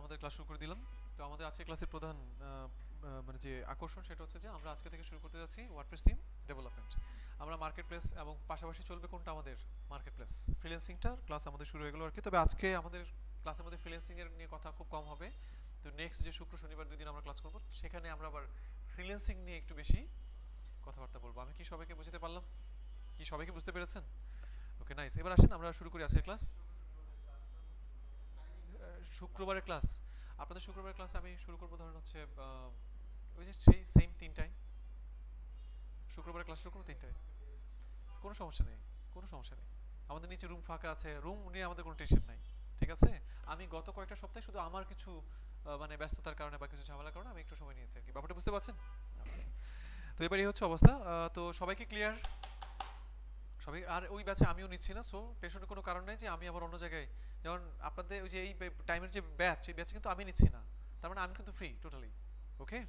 আমাদের ক্লাস শুরু করে দিলাম। তো আমাদের আজকে ক্লাসের প্রধান মানে যে আকর্ষণ সেটা হচ্ছে যে আমরা আজকে থেকে শুরু করতে যাচ্ছি ওয়ার্ডপ্রেস থিম ডেভেলপমেন্ট আমরা মার্কেট প্লেস এবং পাশাপাশি চলবে কোনটা আমাদের মার্কেট প্লেস ফ্রিল্যান্সিংটার ক্লাস আমাদের শুরু হয়ে গেলো আর কি। তবে আজকে আমাদের ক্লাসের মধ্যে ফ্রিল্যান্সিং এর নিয়ে কথা খুব কম হবে। তো নেক্সট যে শুক্র, শনিবার দুই দিন আমরা ক্লাস করব, সেখানে আমরা আবার ফ্রিলেন্সিং নিয়ে একটু বেশি কথাবার্তা বলব। আমি কি সবাইকে বুঝতে পারলাম? কি সবাইকে বুঝতে পেরেছেন? ওকে নাইস এবার আসেন, আমরা শুরু করি আজকের ক্লাস শুক্রবারের ক্লাস, আপনাদের শুক্রবারের ক্লাস আমি শুরু করব ধরেন হচ্ছে ওই যে সেই সেম তিনটায়। শুক্রবারের ক্লাস শুরু করব তিনটায়। কোনো সমস্যা নেই, কোনো সমস্যা নেই। আমাদের নিচে রুম ফাঁকা আছে রুম নিয়ে আমাদের কোনো টেনশন নাই, ঠিক আছে? আমি গত কয়েকটা সপ্তাহে শুধু আমার কিছু মানে ব্যস্ততার কারণে বা কিছু ঝামেলার কারণে আমি একটু সময় নিয়েছি আর কি। ব্যাপারটা বুঝতে পারছেন? আচ্ছা। তো এবার এই হচ্ছে অবস্থা তো সবাইকে ক্লিয়ার সবাই, আর ওই ব্যাচে আমিও নিচ্ছি না সো টেনশনের কোনো কারণ নেই যে আমি আবার অন্য জায়গায়, যেমন আপনাদের ওই যে এই টাইমের যে ব্যাচ সেই ব্যাচে কিন্তু আমি নিচ্ছি না, তার মানে আমি কিন্তু ফ্রি টোটালি ওকে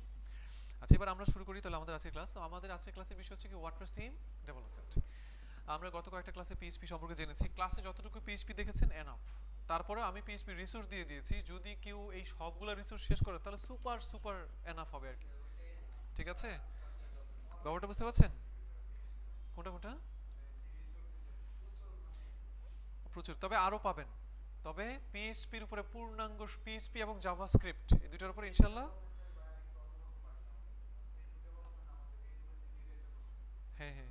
আচ্ছা এবার আমরা শুরু করি তাহলে আমাদের আজকের ক্লাস আমাদের আজকের ক্লাসের বিষয় হচ্ছে কি ওয়ার্ডপ্রেস থিম ডেভেলপমেন্ট আমরা গত কয়েকটা ক্লাসে পিএইচপি সম্পর্কে জেনেছি ক্লাসে যতটুকু পিএইচপি দেখেছেন এনাফ তারপরে আমি পিএইচপি রিসোর্স দিয়ে দিয়েছি, যদি কেউ এই সবগুলো রিসোর্স শেষ করে, তাহলে সুপার সুপার এনাফ হবে আর কি, ঠিক আছে? ব্যাপারটা বুঝতে পারছেন? কোনটা কোনটা? প্রচুর। তবে আরও পাবেন। তবে পিএইচপির উপরে পূর্ণাঙ্গ পিএইচপি এবং জাভাস্ক্রিপ্ট এই দুটোর উপরে ইনশাআল্লাহ। হ্যাঁ হ্যাঁ।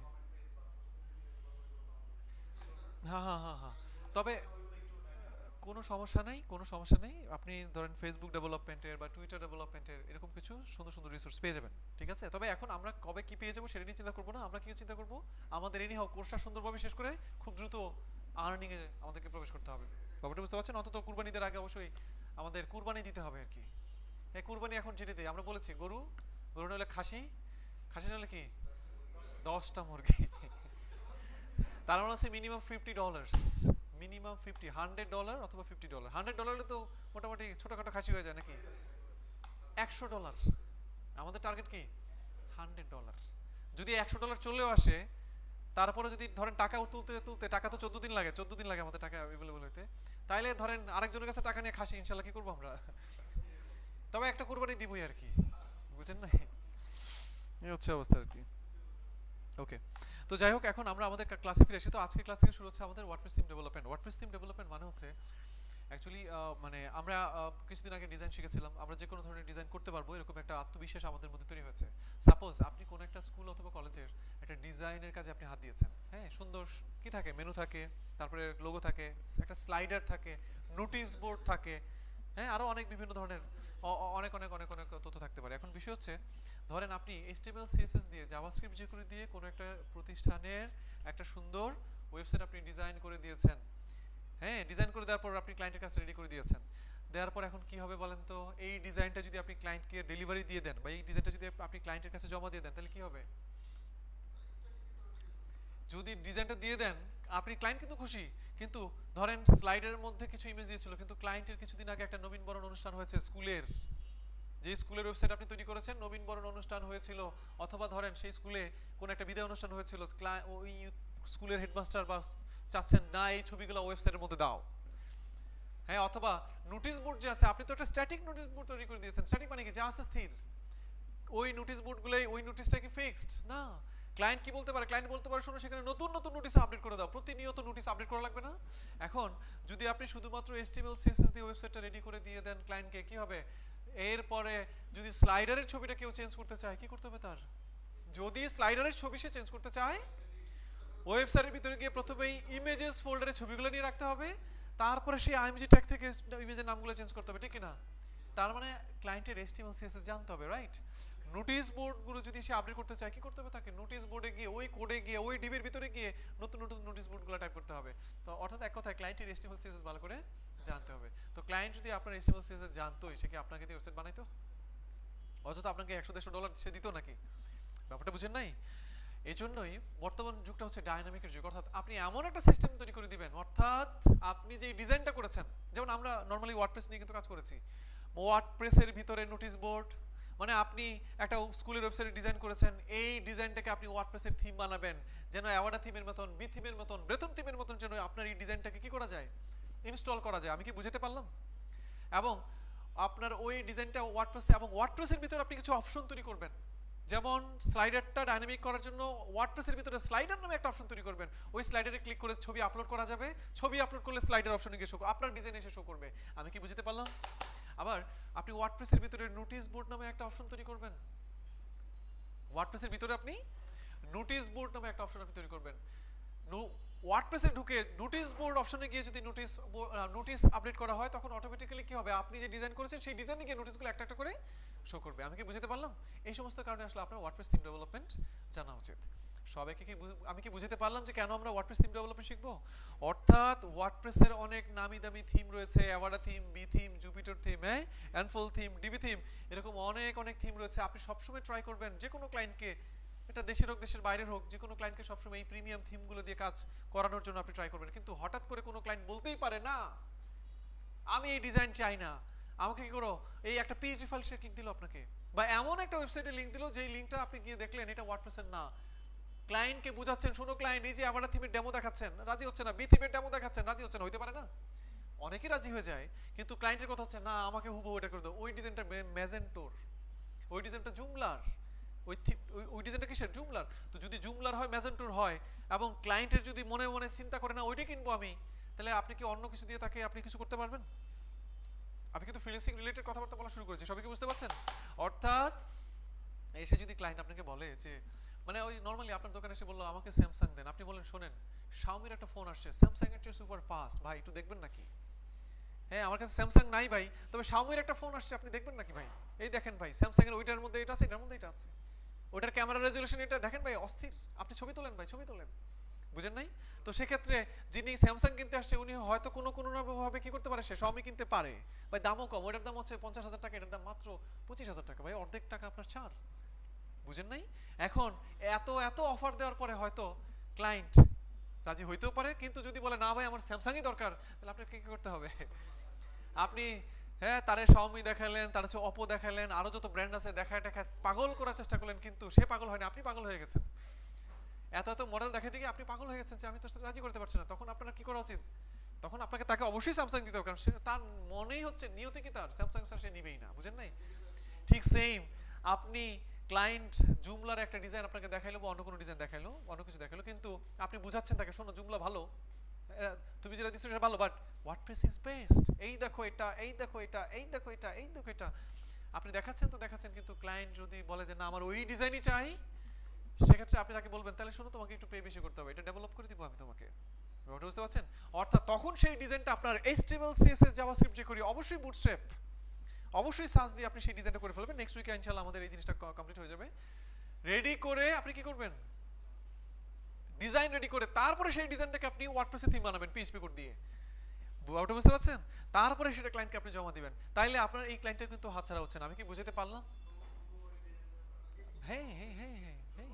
হ্যাঁ হ্যাঁ হ্যাঁ হ্যাঁ। তবে, কোনো সমস্যা নেই, কোনো সমস্যা নেই। আপনি ধরেন ফেসবুক ডেভেলপমেন্টের বা টুইটার ডেভেলপমেন্টের এরকম কিছু সুন্দর সুন্দর রিসোর্স পেয়ে যাবেন। ঠিক আছে? তবে এখন আমরা কবে কি পেয়ে যাব সেটা নিয়ে চিন্তা করব না। আমরা কি চিন্তা করব? আমাদের এনি হাও কোর্সটা সুন্দরভাবে শেষ করে খুব দ্রুত আর্নিং এ আমাদেরকে প্রবেশ করতে হবে। ব্যাপারটা বুঝতে পারছেন? অন্তত কুরবানিদের আগে অবশ্যই আমাদের কুরবানি দিতে হবে আর কি। এই কুরবানি এখন যেটা দিই। আমরা বলেছি, গরু গরু হলে খাসি? খাসি হলে কি? দশটা মুরগি। তার মানে হচ্ছে minimum fifty dollars minimum fifty hundred dollar অথবা ফিফটি ডলার হান্ড্রেড ডলার হলে তো মোটামুটি ছোটোখাটো খাসি হয়ে যায় নাকি? একশো ডলার আমাদের টার্গেট কি? হান্ড্রেড ডলার যদি একশো ডলার চলেও আসে তারপরে যদি ধরেন টাকা তুলতে তুলতে, টাকা তো চোদ্দ দিন লাগে, চোদ্দ দিন লাগে আমাদের টাকা অ্যাভেলেবল হইতে। তাইলে ধরেন আরেকজনের কাছে টাকা নিয়ে খাসি ইনশাল্লাহ কি করব আমরা? তবে একটা কুরবানি দিবই আর কি বুঝেন না এই হচ্ছে অবস্থা আর কি। ওকে তো যাই হোক, এখন আমরা আমাদের ক্লাসে ফিরে আসি তো আজকে ক্লাস থেকে শুরু হচ্ছে আমাদের WordPress theme development WordPress theme development মানে হচ্ছে অ্যাকচুয়ালি মানে আমরা কিছুদিন আগে ডিজাইন শিখেছিলাম। আমরা যে কোনো ধরনের ডিজাইন করতে পারব, এরকম একটা আত্মবিশ্বাস আমাদের মধ্যে তৈরি হয়েছে। সাপোজ আপনি কোনো একটা স্কুল অথবা কলেজের একটা ডিজাইনের কাজে আপনি হাত দিয়েছেন। হ্যাঁ সুন্দর কি থাকে? মেনু থাকে, তারপরে লোগো থাকে, একটা স্লাইডার থাকে নোটিশ বোর্ড থাকে। হ্যাঁ আরও অনেক বিভিন্ন ধরনের অনেক অনেক অনেক অনেক তথ্য থাকতে পারে। এখন বিষয় হচ্ছে, ধরেন আপনি HTML, CSS দিয়ে জাভাস্ক্রিপ্ট যে করে দিয়ে কোনো একটা প্রতিষ্ঠানের একটা সুন্দর ওয়েবসাইট আপনি ডিজাইন করে দিয়েছেন। হ্যাঁ ডিজাইন করে দেওয়ার পর আপনি ক্লায়েন্টের কাছে রেডি করে দিয়েছেন। দেওয়ার পর এখন কি হবে বলেন তো? এই ডিজাইনটা যদি আপনি ক্লায়েন্টকে ডেলিভারি দিয়ে দেন বা এই ডিজাইনটা যদি আপনি ক্লায়েন্টের কাছে জমা দিয়ে দেন, তাহলে কি হবে? যদি ডিজাইনটা দিয়ে দেন, আপনি ক্লায়েন্ট কিন্তু খুশি। কিন্তু ধরেন স্লাইডের মধ্যে কিছু ইমেজ দিয়েছিল, কিন্তু ক্লায়েন্টের কিছুদিন আগে একটা নবীন বরণ অনুষ্ঠান হয়েছে স্কুলের। যে স্কুলের ওয়েবসাইট আপনি তৈরি করেছেন, নবীন বরণ অনুষ্ঠান হয়েছিল। অথবা ধরেন সেই স্কুলে কোন একটা বিদায় অনুষ্ঠান হয়েছিল ওই স্কুলের হেডমাস্টার বা চাচ্ছেন, না, এই ছবিগুলো ওয়েবসাইটের মধ্যে দাও। হ্যাঁ অথবা নোটিশ বোর্ড যে আছে, আপনি তো একটা স্ট্যাটিক নোটিশ বোর্ড তৈরি করে দিয়েছেন। স্ট্যাটিক মানে কি? যা আছে স্থির। ওই নোটিশ বোর্ডগুলোই ওই নোটিশটা কি ফিক্সড না। ক্লায়েন্ট কি বলতে পারে? ক্লায়েন্ট বলতে পারে, শোনো, সেখানে নতুন নতুন নোটিশ আপডেট করে দাও। প্রতিনিয়ত নোটিশ আপডেট করা লাগবে না? এখন, যদি আপনি শুধুমাত্র HTML, CSS দিয়ে ওয়েবসাইটটা রেডি করে দিয়ে দেন ক্লায়েন্টকে কি হবে? এরপরে যদি স্লাইডারের ছবিটা কেউ চেঞ্জ করতে চায়, কি করতে হবে তার? যদি স্লাইডারের ছবি সে চেঞ্জ করতে চায় ওয়েবসাইটের ভিতরে গিয়ে প্রথমেই ইমেজেস ফোল্ডারে ছবিগুলো নিয়ে রাখতে হবে। তারপরে সেই আইএমজি ট্যাগ থেকে ইমেজের নামগুলো চেঞ্জ করতে হবে, ঠিক না তার মানে ক্লায়েন্টের HTML, CSS জানতে হবে রাইট নোটিশ বোর্ডগুলো যদি সে আপডেট করতে চায়, কি করতে হবে তাকে? নোটিশ বোর্ডে গিয়ে, ওই কোডে গিয়ে, ওই ডিবির ভিতরে গিয়ে নতুন নতুন নোটিশ বোর্ডগুলো টাইপ করতে হবে। তো অর্থাৎ এক কথায় ক্লায়েন্টের HTML, CSS ভালো করে জানতে হবে। তো ক্লায়েন্ট যদি আপনার HTML, CSS জানতোই, সে কি আপনাকে দিয়ে ওয়েবসাইট বানাইতো? অথচ আপনাকে একশো, দেড়শো ডলার সে দিত নাকি? ব্যাপারটা বুঝেন নাই? এই জন্যই বর্তমান যুগটা হচ্ছে ডায়নামিকের যুগ। অর্থাৎ আপনি এমন একটা সিস্টেম তৈরি করে দিবেন, অর্থাৎ আপনি যে ডিজাইনটা করেছেন, যেমন আমরা নর্মালি ওয়ার্ডপ্রেস নিয়ে কিন্তু কাজ করেছি। ওয়ার্ডপ্রেসের ভিতরে নোটিশ বোর্ড মানে আপনি একটা স্কুলের ওয়েবসাইট ডিজাইন করেছেন, এই ডিজাইনটাকে আপনি ওয়ার্ডপ্রেসের থিম বানাবেন, যেন অ্যাওয়ার্ডা থিমের মতন বি থিমের মতন বেতন থিমের মতন যেন আপনার এই ডিজাইনটাকে কি করা যায়? ইনস্টল করা যায়। আমি কি বুঝাতে পারলাম? এবং আপনার ওই ডিজাইনটা ওয়ার্ডপ্রেসে এবং ওয়ার্ডপ্রেসের ভিতরে আপনি কিছু অপশন তৈরি করবেন। যেমন স্লাইডারটা ডাইনামিক করার জন্য ওয়ার্ডপ্রেসের ভিতরে স্লাইডার নামে একটা অপশন তৈরি করবেন। ওই স্লাইডারে ক্লিক করে ছবি আপলোড করা যাবে। ছবি আপলোড করলে স্লাইডার অপশনে গিয়ে শো আপনার ডিজাইন এসে শো করবে। আমি কি বুঝতে পারলাম? আবার আপনি ওয়ার্ডপ্রেসের ভিতরে নোটিশ বোর্ড নামে একটা অপশন তৈরি করবেন। ওয়ার্ডপ্রেসের ভিতরে আপনি নোটিশ বোর্ড নামে একটা অপশন আপনি তৈরি করবেন। ওয়ার্ডপ্রেসে ঢুকে নোটিশ বোর্ড অপশনে গিয়ে যদি নোটিশ নোটিশ আপডেট করা হয়, তখন অটোমেটিক্যালি কি হবে? আপনি যে ডিজাইন করেছেন, সেই ডিজাইনে গিয়ে নোটিশগুলো একটা একটা করে শো করবে। আমি কি বুঝতে পারলাম? এই সমস্ত কারণে আসলে আপনার ওয়ার্ডপ্রেস থিম ডেভেলপমেন্ট জানা উচিত। সবাইকে কি আমি কি বুঝতে পারলাম যে কেন আমরা ওয়ার্ডপ্রেস থিম ডেভেলপমেন্ট শিখব? অর্থাৎ ওয়ার্ডপ্রেসের অনেক নামি দামি থিম রয়েছে Avada theme Be theme Jupiter theme হ্যাঁ? অ্যানফোল থিম ডিবি থিম এরকম অনেক অনেক থিম রয়েছে। আপনি সবসময় ট্রাই করবেন যে কোনো ক্লায়েন্টকে এটা দেশের হোক, দেশের বাইরের হোক, যে কোনো ক্লায়েন্টকে সবসময় এই প্রিমিয়াম থিমগুলো দিয়ে কাজ করানোর জন্য আপনি ট্রাই করবেন। কিন্তু হঠাৎ করে কোনো ক্লায়েন্ট বলতেই পারে না, আমি এই ডিজাইন চাই না। আমাকে কি করো, এই একটা পিএইচডি ফাইল সে ক্লিক দিল আপনাকে? বা এমন একটা ওয়েবসাইটে লিংক দিল, যেই লিংকটা আপনি গিয়ে দেখলেন, এটা ওয়ার্ডপ্রেসের না। ক্লায়েন্টকে বুঝাচ্ছেন, শোনো ক্লায়েন্ট এই যে আবার থিমের ডেমো দেখাচ্ছেন, রাজি হচ্ছে না। বি থিমের ডেমো দেখাচ্ছেন, রাজি হচ্ছে না। হইতে পারে না। অনেকেই রাজি হয়ে যায়, কিন্তু ক্লায়েন্টের কথা হচ্ছে, না, আমাকে হুবহু এটা করে দাও। ওই ডিজাইনটা ম্যাজেন্টোর ওই ডিজাইনটা জুমলার। ওই ডিজাইনটা কিসের? জুমলার তো যদি জুমলার হয় ম্যাজেন্টোর হয়, এবং ক্লায়েন্টের যদি মনে মনে চিন্তা করে, না ওইটাই কিনবো আমি, তাহলে আপনি কি অন্য কিছু দিয়ে তাকে আপনি কিছু করতে পারবেন? আমি কিন্তু ফ্রিল্যান্সিং রিলেটেড কথাবার্তা বলা শুরু করেছি, সবাই কি বুঝতে পারছেন? অর্থাৎ, এসে যদি ক্লায়েন্ট আপনাকে বলে যে মানে ওই নর্মালি আপনার দোকানে এসে বলল, আমাকে স্যামসাং দেন। আপনি বলেন, শোনেন শাওমির একটা ফোন আসছে স্যামসাং এর চেয়ে সুপার ফাস্ট ভাই, একটু দেখবেন নাকি? হ্যাঁ আমার কাছে স্যামসাং নাই ভাই, তবে শাওমির একটা ফোন আসছে, আপনি দেখবেন নাকি ভাই? এই দেখেন ভাই স্যামসাং এর ওইটার মধ্যে এটা আছে, এটার মধ্যে এটা আছে। ওটার ক্যামেরা রেজলিউশন এটা দেখেন ভাই, অস্থির। আপনি ছবি তোলেন ভাই, ছবি তোলেন। বুঝেন নাই? তো সেক্ষেত্রে যিনি স্যামসাং কিনতে আসছে, উনি হয়তো কোনো কোনো ভাবে কি করতে পারে? সে সবই কিনতে পারে। ভাই, দামও কম। ওটার দাম হচ্ছে পঞ্চাশ হাজার টাকা, এটার দাম মাত্র পঁচিশ হাজার টাকা। ভাই, অর্ধেক টাকা আপনার ছাড়। বুঝেন নাই? এখন এত এত অফার দেওয়ার পরে হয়তো ক্লায়েন্ট রাজি হইতেও পারে, কিন্তু যদি বলে, না ভাই, আমার স্যামসাংই দরকার, তাহলে আপনাকে কি করতে হবে? আপনি হ্যাঁ তারে শাওমি দেখালেন, তার হচ্ছে অপো দেখালেন, আরও যত ব্র্যান্ড আছে, দেখায় দেখায় পাগল করার চেষ্টা করলেন, কিন্তু সে পাগল হয়নি, আপনি পাগল হয়ে গেছেন। এত এত মডেল দেখে দিকে আপনি পাগল হয়ে গেছেন যে আমি তোর সাথে রাজি করতে পারছি না। তখন আপনার কি করা উচিত? তখন আপনাকে তাকে অবশ্যই স্যামসাং দিতে হবে, কারণ সে তার মনেই হচ্ছে নিয়তে কি তার? স্যামসাং স্যার সে নিবেই না, বুঝেন নাই? ঠিক সেম আপনি ক্লায়েন্ট জুমলার একটা ডিজাইন আপনাকে দেখাইলো বা অন্য কোনো ডিজাইন দেখাইলো, অন্য কিছু দেখাইলো, কিন্তু আপনি বুঝাচ্ছেন তাকে, শোনো জুমলা ভালো। তুমি যেটা দিচ্ছ সেটা ভালো বাট ওয়ার্ডপ্রেস ইজ বেস্ট এই দেখো এটা, এই দেখো এটা, এই দেখো এটা, এই দেখো এটা। আপনি দেখাচ্ছেন তো দেখাচ্ছেন, কিন্তু ক্লায়েন্ট যদি বলে যে, না, আমার ওই ডিজাইনই চাই, সেক্ষেত্রে আপনি তাকে বলবেন, তাহলে শোনো, তোমাকে একটু পে বেশি করতে হবে। এটা ডেভেলপ করে দিব আমি তোমাকে। ব্যাপারটা বুঝতে পারছেন? অর্থাৎ তখন সেই ডিজাইনটা আপনার এইচটিএমএল সিএসএস জাভাস্ক্রিপ্ট যে করি, অবশ্যই বুটস্ট্র্যাপ অবশ্যই দিয়ে আপনি সেই ডিজাইনটা করে ফেলবেন। নেক্সট উইকে ইনশাআল্লাহ আমাদের এই জিনিসটা কমপ্লিট হয়ে যাবে। রেডি করে আপনি কি করবেন? ডিজাইন রেডি করে, তারপরে সেই ডিজাইনটাকে আপনি ওয়ার্ডপ্রেসে থিম বানাবেন পিএইচপি কোড দিয়ে। ব্যাপারটা বুঝতে পারছেন? তারপরে সেটা ক্লায়েন্টকে আপনি জমা দিবেন। তাইলে আপনার এই ক্লায়েন্টটা কিন্তু হাতছাড়া হচ্ছে না, আমি কি বুঝাতে পারলাম? হ্যাঁ হ্যাঁ হ্যাঁ হ্যাঁ হ্যাঁ।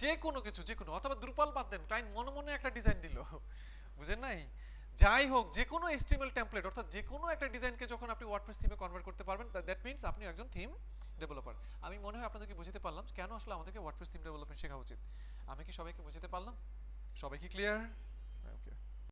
যে কোনো কিছু, যে কোনো, অথবা দ্রুপাল বাদ দেন ক্লায়েন্ট মনে মনে একটা ডিজাইন দিল। বুঝেন নাই? যাই হোক যে কোনো এস্টিমেল টেমপ্লেট অর্থাৎ যে কোনো একটা ডিজাইনকে যখন আপনি ওয়ার্ডপ্রেস থিমে কনভার্ট করতে পারবেন দ্যাট মিনস আপনি একজন থিম ডেভেলপার আমি মনে হয় আপনাদেরকে বুঝতে পারলাম কেন আসলে আমাদেরকে ওয়ার্ডপ্রেস থিম ডেভেলপমেন্ট শেখা উচিত। আমি কি সবাইকে বুঝতে পারলাম? সবাই কি ক্লিয়ার